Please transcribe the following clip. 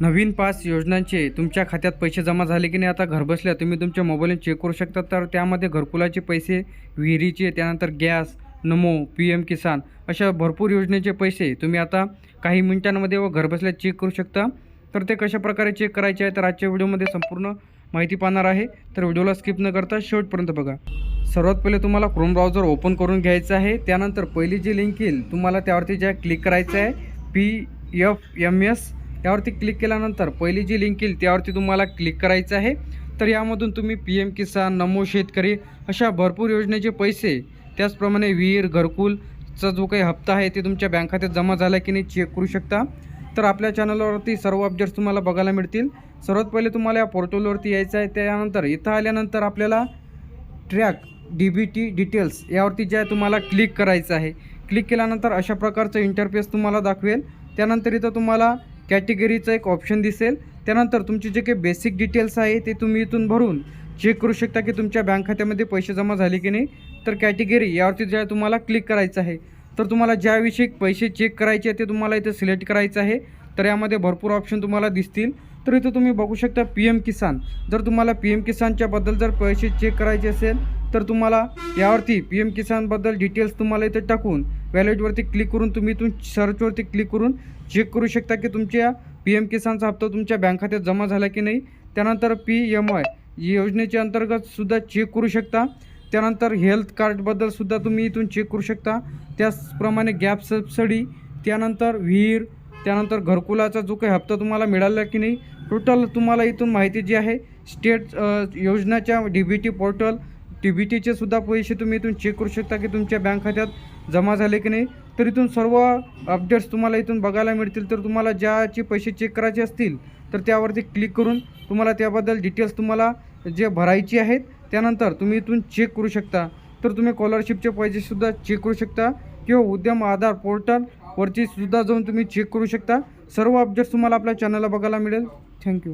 नवीन pass योजनांचे तुमच्या खात्यात पैसे जमा झाले की नाही? आता घरबसल्या तुम्ही तुमच्या मोबाईलने चेक करू शकता. तर त्यामध्ये घरकुलाचे पैसे विहिरीचे त्यानंतर gas Namo P M Kisan अशा भरपूर योजनेचे पैसे तुम्ही आता काही मिनिटांमध्ये व घरबसल्या चेक करू शकता. तर ते कशा प्रकारे चेक करायचे आहे? तर आजच्या व्हिडिओमध्ये संपूर्ण माहिती पाहणार आहे. तर व्हिडिओला स्किप न करता शेवटपर्यंत बघा. सर्वात पहिले तुम्हाला क्रोम ब्राउझर ओपन करून घ्यायचं आहे. त्यानंतर पहिली जी लिंक येईल तुम्हाला त्यावरती ज्या क्लिक करायचं आहे पी एफ एम एस त्यावरती क्लिक केल्यानंतर पहिली जी लिंक येईल त्यावरती तुम्हाला क्लिक करायचं आहे. तर यामधून तुम्ही पी एम किसान नमो शेतकरी अशा भरपूर योजनेचे पैसे त्याचप्रमाणे विहीर घरकुलचा जो काही हप्ता आहे ते तुमच्या बँक खात्यात जमा झाला की नाही चेक करू शकता. तर आपल्या चॅनलवरती सर्व अपडेट्स तुम्हाला बघायला मिळतील. सर्वात पहिले तुम्हाला या पोर्टलवरती यायचं आहे. त्यानंतर इथं आल्यानंतर आपल्याला track D B T details यावरती जे आहे तुम्हाला क्लिक करायचं आहे. क्लिक केल्यानंतर अशा प्रकारचं इंटरफेस तुम्हाला दाखवेल. त्यानंतर इथं तुम्हाला कॅटेगरीचं एक ऑप्शन दिसेल. त्यानंतर तुमचे जे काही बेसिक डिटेल्स आहे ते तुम्ही इथून भरून चेक करू शकता की तुमच्या बँक खात्यामध्ये पैसे जमा झाले की नाही. तर कॅटेगरी यावरती ज्या तुम्हाला क्लिक करायचं आहे तर तुम्हाला ज्याविषयी पैसे चेक करायचे ते तुम्हाला इथे सिलेक्ट करायचं आहे. तर यामध्ये भरपूर ऑप्शन तुम्हाला दिसतील. तर इथं तुम्ही बघू शकता पी एम किसान जर तुम्हाला पी एम किसानच्याबद्दल जर पैसे चेक करायचे असेल तर तुम्हाला यावरती पी एम किसानबद्दल डिटेल्स तुम्हाला इथे टाकून वॅलेटवरती क्लिक करून तुम्ही इथून सर्चवरती क्लिक करून चेक करू शकता की तुमच्या पी एम किसानचा हप्ता तुमच्या बँक खात्यात जमा झाला की नाही. त्यानंतर पी एम आय योजनेच्या अंतर्गत सुद्धा चेक करू शकता. त्यानंतर हेल्थ कार्डबद्दल सुद्धा तुम्ही इथून चेक करू शकता. त्याचप्रमाणे गॅप सबसिडी त्यानंतर विहीर त्यानंतर घरकुलाचा जो काही हप्ता तुम्हाला मिळाला की नाही टोटल तुम्हाला इथून माहिती जी आहे स्टेट योजनाच्या D B T portal T B टीचे सुद्धा पैसे तुम्ही इथून चेक करू शकता की तुमच्या बँक खात्यात जमा झाले की नाही. तर इथून सर्व अपडेट्स तुम्हाला इथून बघायला मिळतील. तर तुम्हाला ज्याचे पैसे चेक करायचे असतील तर त्यावरती क्लिक करून तुम्हाला त्याबद्दल डिटेल्स तुम्हाला जे भरायची आहेत त्यानंतर तुम्ही इथून चेक करू शकता. तर तुम्ही स्कॉलरशिपचे पैसेसुद्धा चेक करू शकता किंवा उद्यम आधार पोर्टल सुद्धा जाऊन तुम्ही चेक करू शकता. सर्व अपडेट्स तुम्हाला आपल्या चॅनलला बघायला मिळेल. थँक्यू